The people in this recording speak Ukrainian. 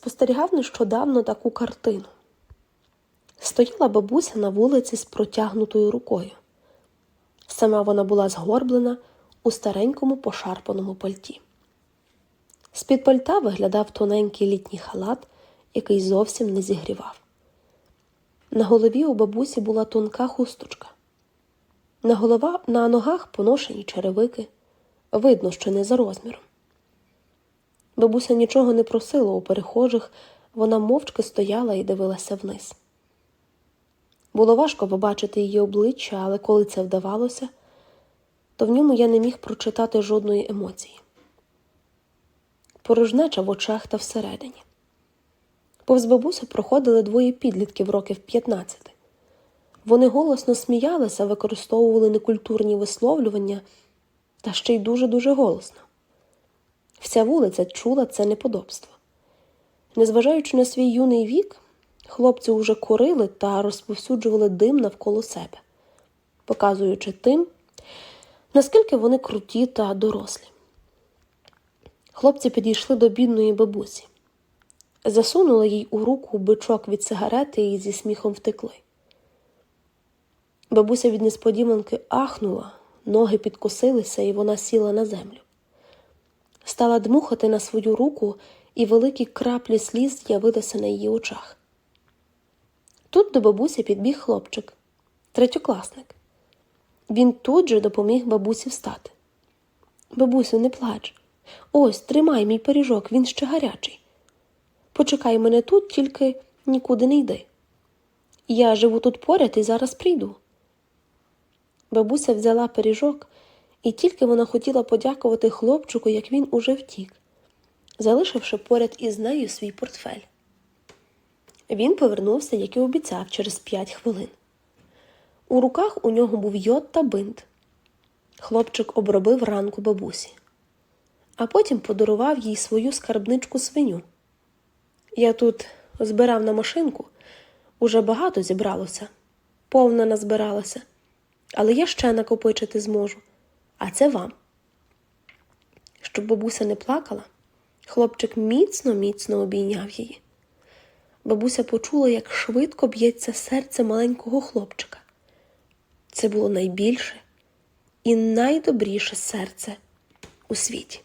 спостерігав нещодавно таку картину. Стояла бабуся на вулиці з протягнутою рукою. Сама вона була згорблена у старенькому пошарпаному пальті. З-під пальта виглядав тоненький літній халат, який зовсім не зігрівав. На голові у бабусі була тонка хусточка. На, голова, на ногах поношені черевики. Видно, що не за розміром. Бабуся нічого не просила у перехожих, вона мовчки стояла і дивилася вниз. Було важко побачити її обличчя, але коли це вдавалося, то в ньому я не міг прочитати жодної емоції. Порожнеча в очах та всередині. Повз бабусю проходили двоє підлітків років 15. Вони голосно сміялися, використовували некультурні висловлювання та ще й дуже-дуже голосно. Вся вулиця чула це неподобство. Незважаючи на свій юний вік, хлопці уже курили та розповсюджували дим навколо себе, показуючи тим, наскільки вони круті та дорослі. Хлопці підійшли до бідної бабусі, засунули їй у руку бичок від сигарети і зі сміхом втекли. Бабуся від несподіванки ахнула, ноги підкосилися, і вона сіла на землю. Стала дмухати на свою руку, і великі краплі сліз з'явилися на її очах. Тут до бабусі підбіг хлопчик, третьокласник. Він тут же допоміг бабусі встати. Бабусю, не плач. Ось, тримай мій пиріжок, він ще гарячий. Почекай мене тут, тільки нікуди не йди. Я живу тут поряд і зараз прийду. Бабуся взяла пиріжок, і тільки вона хотіла подякувати хлопчику, як він уже втік, залишивши поряд із нею свій портфель. Він повернувся, як і обіцяв, через п'ять хвилин. У руках у нього був йод та бинт. Хлопчик обробив ранку бабусі, а потім подарував їй свою скарбничку свиню. Я тут збирав на машинку, уже багато зібралося, повна назбиралася, але я ще накопичити зможу, а це вам. Щоб бабуся не плакала, хлопчик міцно, міцно обійняв її. Бабуся почула, як швидко б'ється серце маленького хлопчика. Це було найбільше і найдобріше серце у світі.